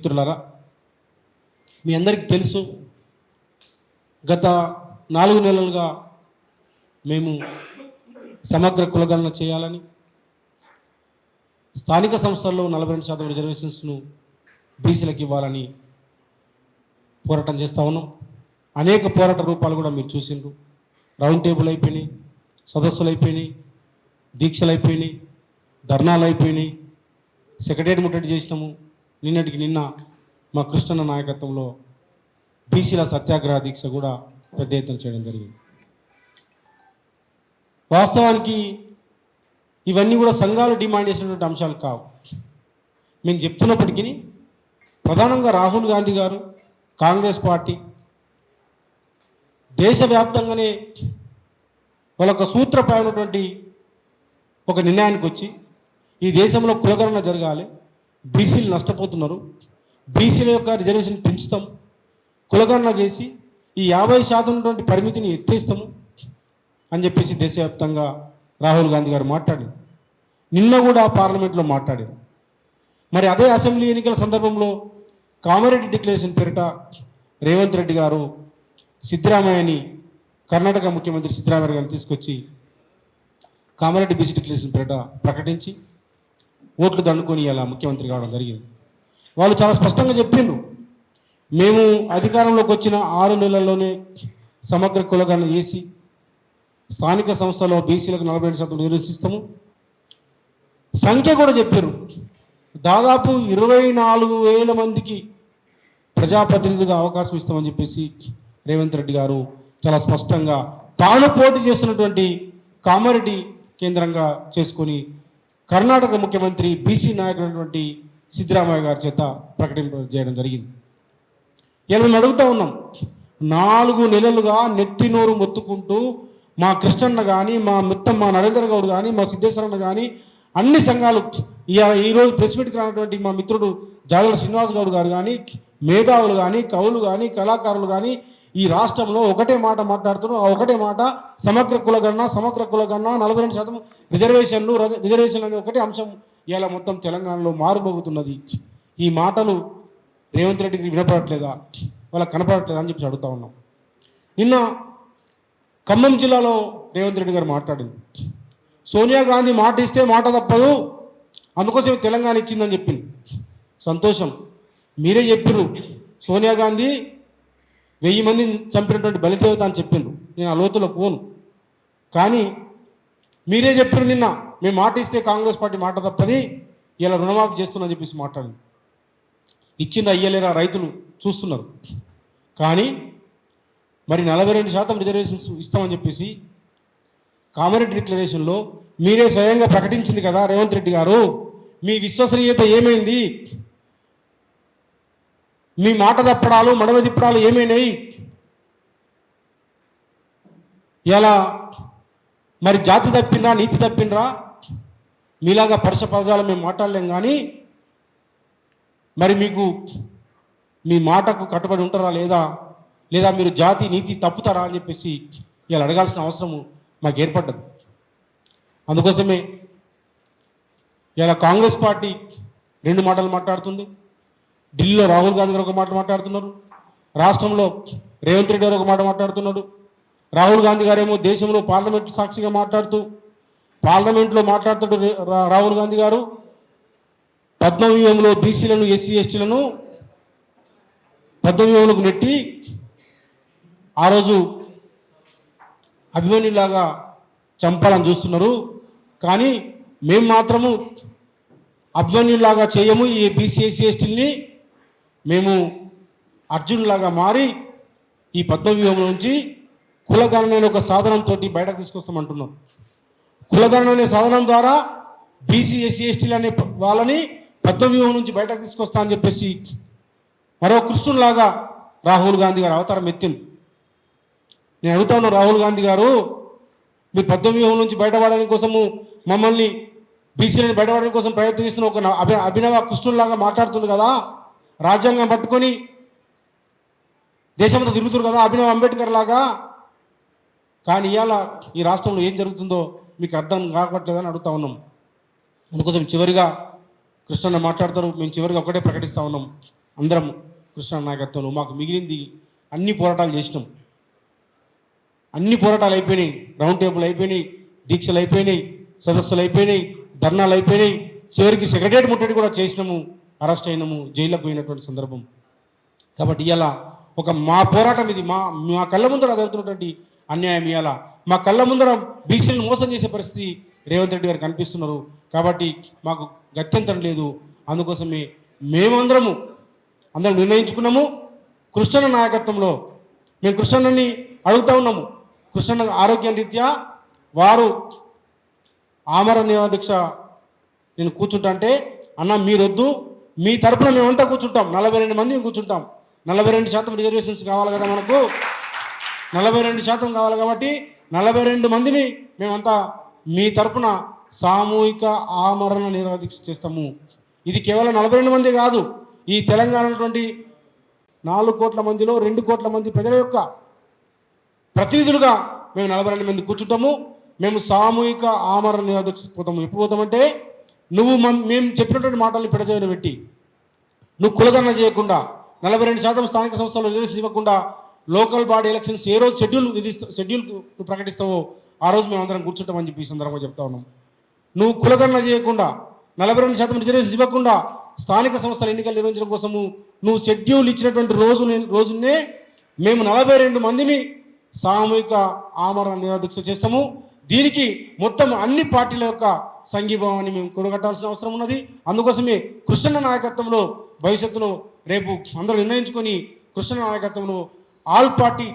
మిత్రులరా మీ అందరికీ తెలుసు గత నాలుగు నెలలుగా మేము సమగ్ర కులగణన చేయాలని స్థానిక సంస్థల్లో నలభై రెండు శాతం రిజర్వేషన్స్ను బీసీలకు ఇవ్వాలని పోరాటం చేస్తూ ఉన్నాం. అనేక పోరాట రూపాలు కూడా మీరు చూసిండ్రు. రౌండ్ టేబుల్ అయిపోయినాయి సదస్సులు అయిపోయినాయి దీక్షలు అయిపోయినాయి ధర్నాలు అయిపోయినాయి సెక్రటరీ ముట్టడి చేసినాము. నిన్నటికి నిన్న మా కృష్ణన్న నాయకత్వంలో బీసీల సత్యాగ్రహ దీక్ష కూడా పెద్ద ఎత్తున చేయడం జరిగింది. వాస్తవానికి ఇవన్నీ కూడా సంఘాలు డిమాండ్ చేసినటువంటి అంశాలు కావు. మేము చెప్తున్నప్పటికీ ప్రధానంగా రాహుల్ గాంధీ గారు కాంగ్రెస్ పార్టీ దేశవ్యాప్తంగానే వాళ్ళ ఒక సూత్రప్రాయమైనటువంటి ఒక నిర్ణయానికి వచ్చి ఈ దేశంలో కులగణన జరగాలి బీసీలు నష్టపోతున్నారు. బీసీల యొక్క రిజర్వేషన్ పెంచుతాం. కులగణన చేసి ఈ యాభై శాతం ఉన్నటువంటి పరిమితిని ఎత్తేస్తాము అని చెప్పేసి దేశవ్యాప్తంగా రాహుల్ గాంధీ గారు మాట్లాడారు. నిన్న కూడా పార్లమెంట్లో మాట్లాడారు. మరి అదే అసెంబ్లీ ఎన్నికల సందర్భంలో కామారెడ్డి డిక్లరేషన్ పేరిట రేవంత్ రెడ్డి గారు సిద్ధరామయ్యని కర్ణాటక ముఖ్యమంత్రి సిద్ధరామయ్య గారిని తీసుకొచ్చి కామారెడ్డి బీసీ డిక్లరేషన్ పేరిట ప్రకటించి ఓట్లు దండుకొని ఇలా ముఖ్యమంత్రి కావడం జరిగింది. వాళ్ళు చాలా స్పష్టంగా చెప్పిండ్రు. మేము అధికారంలోకి వచ్చిన ఆరు నెలల్లోనే సమగ్ర కులగణన చేసి స్థానిక సంస్థలో బీసీలకు నలభై ఏడు శాతం నిర్వహిస్తాము సంఖ్య కూడా చెప్పారు దాదాపు ఇరవై నాలుగు వేల మందికి ప్రజాప్రతినిధిగా అవకాశం ఇస్తామని చెప్పేసి రేవంత్ రెడ్డి గారు చాలా స్పష్టంగా తాను పోటీ చేస్తున్నటువంటి కామారెడ్డి కేంద్రంగా చేసుకొని కర్ణాటక ముఖ్యమంత్రి బీసీ నాయకుడైనటువంటి సిద్ధరామయ్య గారి చేత ప్రకటింప చేయడం జరిగింది. ఇలా అడుగుతూ ఉన్నాం. నాలుగు నెలలుగా నెత్తి నోరు మొత్తుకుంటూ మా కృష్ణన్న కానీ మా మొత్తం మా నరేంద్ర గౌడ్ కానీ మా సిద్ధేశ్వరన్న కానీ అన్ని సంఘాలు ఈరోజు ప్రెస్ మీట్కి రానటువంటి మా మిత్రుడు జాగల శ్రీనివాస్ గౌడ్ గారు కానీ మేధావులు కానీ కవులు కానీ కళాకారులు కానీ ఈ రాష్ట్రంలో ఒకటే మాట మాట్లాడుతున్నారు ఆ ఒకటే మాట సమగ్ర కులగణన సమగ్ర కులగణన నలభై రెండు శాతం రిజర్వేషన్లు రిజర్వేషన్లు అనే ఒకటే అంశం ఇలా మొత్తం తెలంగాణలో మారుమోగుతున్నది. ఈ మాటలు రేవంత్ రెడ్డికి వినపడట్లేదా? వాళ్ళకి కనపడట్లేదా అని చెప్పి అడుగుతా ఉన్నాం. నిన్న ఖమ్మం జిల్లాలో రేవంత్ రెడ్డి గారు మాట్లాడింది. సోనియా గాంధీ మాట ఇస్తే మాట తప్పదు అందుకోసం తెలంగాణ ఇచ్చిందని చెప్పింది. సంతోషం. మీరే చెప్పిర్రు సోనియా గాంధీ వెయ్యి మందిని చంపినటువంటి బలిదేవత అని చెప్పిండ్రు. నేను ఆ లోతులో పోను. కానీ మీరే చెప్పారు నిన్న మేము మాట ఇస్తే కాంగ్రెస్ పార్టీ మాట తప్పది ఇలా రుణమాఫీ చేస్తున్నా చెప్పేసి మాట్లాడింది. ఇచ్చింది అయ్యలేరా రైతులు చూస్తున్నారు. కానీ మరి నలభై రెండు శాతం రిజర్వేషన్స్ ఇస్తామని చెప్పేసి కామరెడ్డి డిక్లరేషన్లో మీరే స్వయంగా ప్రకటించింది కదా రేవంత్ రెడ్డి గారు మీ విశ్వసనీయత ఏమైంది? మీ మాట తప్పడాలు మడవ తిప్పడాలు ఏమైనాయి ఎలా? మరి జాతి తప్పిండ్రా నీతి తప్పిండ్రా? మీలాగా పరుష మేము మాట్లాడలేం కానీ మరి మీకు మీ మాటకు కట్టుబడి ఉంటారా లేదా? లేదా మీరు జాతి నీతి తప్పుతారా అని చెప్పేసి ఇలా అడగాల్సిన అవసరము మాకు ఏర్పడ్డది. అందుకోసమే ఇలా కాంగ్రెస్ పార్టీ రెండు మాటలు మాట్లాడుతుంది. ఢిల్లీలో రాహుల్ గాంధీ గారు ఒక మాట మాట్లాడుతున్నారు. రాష్ట్రంలో రేవంత్ రెడ్డి గారు ఒక మాట మాట్లాడుతున్నాడు. రాహుల్ గాంధీ గారేమో దేశంలో పార్లమెంట్ సాక్షిగా మాట్లాడుతూ పార్లమెంట్లో మాట్లాడుతాడు రే- రా- రాహుల్ గాంధీ గారు పద్మవ్యూహంలో బీసీలను ఎస్సీ ఎస్టీలను పద్మవ్యూహంలోకి నెట్టి ఆ రోజు అభిమన్యులాగా చంపాలని చూస్తున్నారు. కానీ మేము మాత్రము అభిమన్యులాగా చేయము ఈ బీసీ ఎస్సీ ఎస్టీని మేము అర్జునులాగా మారి ఈ పద్మవ్యూహం నుంచి కులగణన ఒక సాధనంతో బయటకు తీసుకొస్తామంటున్నాం. కులగణన అనే సాధనం ద్వారా బీసీ ఎస్సీ ఎస్టీలు అనే వాళ్ళని పద్మవ్యూహం నుంచి బయటకు తీసుకొస్తా అని చెప్పేసి మరో కృష్ణులాగా రాహుల్ గాంధీ గారు అవతారం ఎత్తింది. నేను అడుగుతా ఉన్నా రాహుల్ గాంధీ గారు మీరు పద్మవ్యూహం నుంచి బయటపడడానికి కోసము మమ్మల్ని బీసీలను బయటపడడం కోసం ప్రయత్నిస్తున్న ఒక అభి అభినవ కృష్ణులాగా మాట్లాడుతుంది కదా? రాజ్యాంగం పట్టుకొని దేశమంతా తిరుగుతున్నారు కదా అభినవ్ అంబేద్కర్ లాగా. కానీ ఇవాళ ఈ రాష్ట్రంలో ఏం జరుగుతుందో మీకు అర్థం కావట్లేదని అడుగుతా ఉన్నాం. అందుకోసం చివరిగా కృష్ణన్న మాట్లాడతారు మేము చివరిగా ఒకటే ప్రకటిస్తూ ఉన్నాం. అందరం కృష్ణ నాయకత్వంలో మాకు మిగిలింది అన్ని పోరాటాలు చేసినాం. అన్ని పోరాటాలు అయిపోయినాయి. రౌండ్ టేబుల్ అయిపోయినాయి దీక్షలు అయిపోయినాయి సదస్సులు అయిపోయినాయి ధర్నాలు అయిపోయినాయి. చివరికి సెక్రటరియట్ ముట్టడి కూడా చేసినాము. అరెస్ట్ అయినము జైల్లో పోయినటువంటి సందర్భం. కాబట్టి ఇలా ఒక మా పోరాటం ఇది. మా మా కళ్ళ ముందర జరుగుతున్నటువంటి అన్యాయం ఇవాళ మా కళ్ళ ముందర బీసీలను మోసం చేసే పరిస్థితి రేవంత్ రెడ్డి గారు కనిపిస్తున్నారు. కాబట్టి మాకు గత్యంతరం లేదు. అందుకోసమే మేమందరము అందరం నిర్ణయించుకున్నాము. కృష్ణ నాయకత్వంలో మేము కృష్ణని అడుగుతా ఉన్నాము. కృష్ణ ఆరోగ్య రీత్యా వారు ఆమర నిరాదీక్ష నేను కూర్చుంటా అంటే అన్న మీరొద్దు మీ తరపున మేమంతా కూర్చుంటాం. నలభై రెండు మంది మేము కూర్చుంటాం. నలభై రెండు శాతం రిజర్వేషన్స్ కావాలి కదా మనకు? నలభై రెండు శాతం కావాలి కాబట్టి నలభై రెండు మందిని మేమంతా మీ తరపున సామూహిక ఆమరణ నిరాధిక్ష చేస్తాము. ఇది కేవలం నలభై రెండు మంది కాదు. ఈ తెలంగాణ ఉన్నటువంటి నాలుగు కోట్ల మందిలో రెండు కోట్ల మంది ప్రజల యొక్క ప్రతినిధులుగా మేము నలభై రెండు మంది కూర్చుంటాము. మేము సామూహిక ఆమరణ నిరాదీక్ష పోతాము. ఎప్పుడు పోతామంటే నువ్వు మేము చెప్పినటువంటి మాటల్ని పెడచేయని పెట్టి నువ్వు కులగణన చేయకుండా నలభై రెండు శాతం స్థానిక సంస్థలు రిజర్వేషన్ ఇవ్వకుండా లోకల్ బాడీ ఎలక్షన్స్ ఏ రోజు షెడ్యూల్ విధిస్తా షెడ్యూల్ నువ్వు ప్రకటిస్తావో ఆ రోజు మేము అందరం కూర్చుంటామని చెప్పి ఈ సందర్భంగా చెప్తా ఉన్నాం. నువ్వు కులగణన చేయకుండా నలభై రెండు శాతం రిజర్వేషన్ ఇవ్వకుండా స్థానిక సంస్థల ఎన్నికలు నిర్వహించడం కోసము నువ్వు షెడ్యూల్ ఇచ్చినటువంటి రోజు రోజునే మేము నలభై రెండు మందిని సామూహిక ఆమరణ నిరాదీక్ష చేస్తాము. దీనికి మొత్తం అన్ని పార్టీల యొక్క సంఘీభావాన్ని మేము కూడగట్టాల్సిన అవసరం ఉన్నది. అందుకోసమే కృష్ణ నాయకత్వంలో భవిష్యత్తులో రేపు అందరూ నిర్ణయించుకొని కృష్ణ నాయకత్వంలో ఆల్ పార్టీ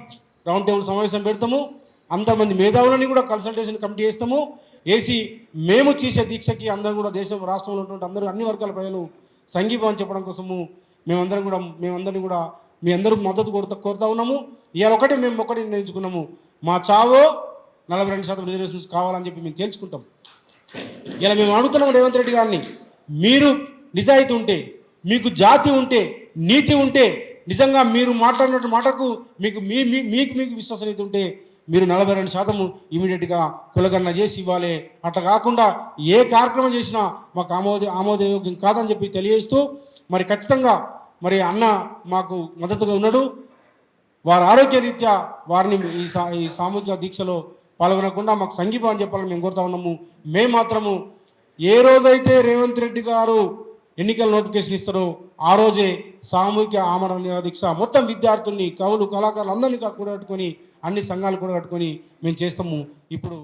రౌండ్ టేబుల్ సమావేశం పెడతాము. అంతమంది మేధావులని కూడా కన్సల్టేషన్ కమిటీ చేస్తాము. వేసి మేము చేసే దీక్షకి అందరం కూడా దేశం రాష్ట్రంలో ఉన్నటువంటి అందరూ అన్ని వర్గాల ప్రజలు సంఘీభావం చెప్పడం కోసము మేమందరం కూడా మేమందరినీ కూడా మీ అందరూ మద్దతు కోరుతా కోరుతా ఉన్నాము. ఇవాళ ఒకటి మేము ఒకటి నిర్ణయించుకున్నాము. మా చావో నలభై రెండు శాతం రిజర్వేషన్స్ కావాలని చెప్పి మేము తేల్చుకుంటాం. ఇలా మేము అడుగుతున్నాం రేవంత్ రెడ్డి గారిని మీరు నిజాయితీ ఉంటే మీకు జాతి ఉంటే నీతి ఉంటే నిజంగా మీరు మాట్లాడినట్టు మాటకు మీకు మీ మీ- మీకు మీకు విశ్వసనీయత ఉంటే మీరు నలభై రెండు శాతము ఇమీడియట్గా కులగన్న చేసి ఇవ్వాలి. అట్లా కాకుండా ఏ కార్యక్రమం చేసినా మాకు ఆమోద ఆమోదయోగ్యం కాదని చెప్పి తెలియజేస్తూ మరి ఖచ్చితంగా మరి అన్న మాకు మద్దతుగా ఉన్నాడు. వారి ఆరోగ్య రీత్యా వారిని ఈ సా ఈ సామూహిక దీక్షలో పాల్గొనకుండా మాకు సంఘీభావం చెప్పాలని మేము కోరుతా ఉన్నాము. మేము మాత్రము ఏ రోజైతే రేవంత్ రెడ్డి గారు ఎన్నికల నోటిఫికేషన్ ఇస్తారో ఆ రోజే సామూహిక ఆమరణ నిరాదీక్ష మొత్తం విద్యార్థుల్ని కవులు కళాకారులు అందరినీ కూడా కట్టుకొని అన్ని సంఘాలు కూడా కట్టుకొని మేము చేస్తాము. ఇప్పుడు